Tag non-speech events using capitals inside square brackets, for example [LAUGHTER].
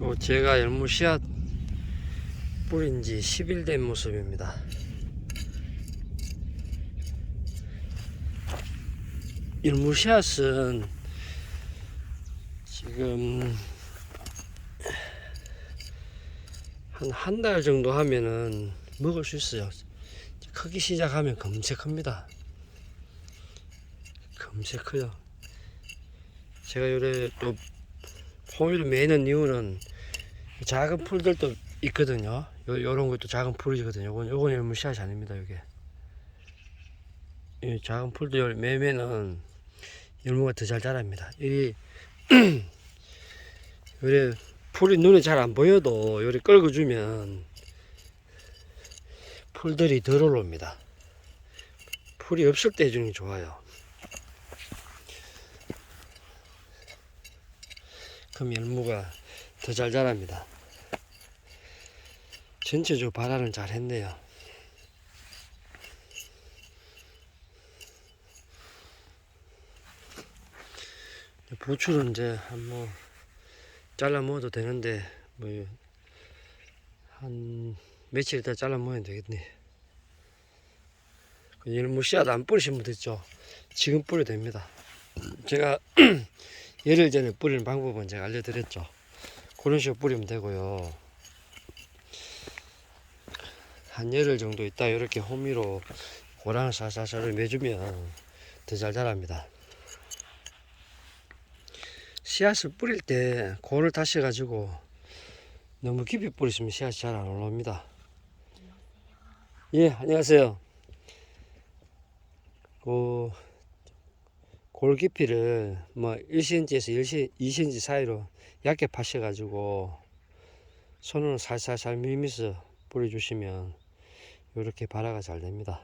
요 제가 열무 씨앗 뿌린 지 10일 된 모습입니다. 열무 씨앗은 지금 한 한 달 정도 하면은 먹을 수 있어요. 크기 시작하면. 금세 커요. 제가 요래 또 폼을 매는 이유는 작은 풀들도 있거든요. 요, 요런 것도 작은 풀이거든요. 요건, 요건 씨앗이 아닙니다, 요게. 이 작은 풀들 매면은 열무가 더 잘 자랍니다. 이, [CLEARS THROAT] 요래 풀이 눈에 잘 안 보여도 요래 긁어주면 풀들이 덜 올라옵니다. 풀이 없을 때 해주는 게 좋아요. 그럼 열무가 더 잘 자랍니다. 전체적으로 발화를 잘 했네요. 부추는 이제 한뭐 잘라 먹어도 되는데 뭐 한 며칠 있다 잘라 먹으면 되겠네. 그 열무 씨앗 안 분도 있죠. 지금 뿌려도 됩니다. 제가 [CLEARS THROAT] 열흘 전에 뿌리는 방법은 제가 알려드렸죠. 그런 식으로 뿌리면 되고요. 한 열흘 정도 있다 이렇게 호미로 고랑을 살살살 매주면 더 잘 자랍니다. 씨앗을 뿌릴 때 골을 다시 가지고 너무 깊이 뿌리시면 씨앗이 잘 안 올라옵니다. 예, 안녕하세요. 그, 골 깊이를 뭐 1cm에서 2cm 사이로 얇게 파셔 가지고 손으로 살살살 밀면서 뿌려주시면 이렇게 발화가 잘 됩니다.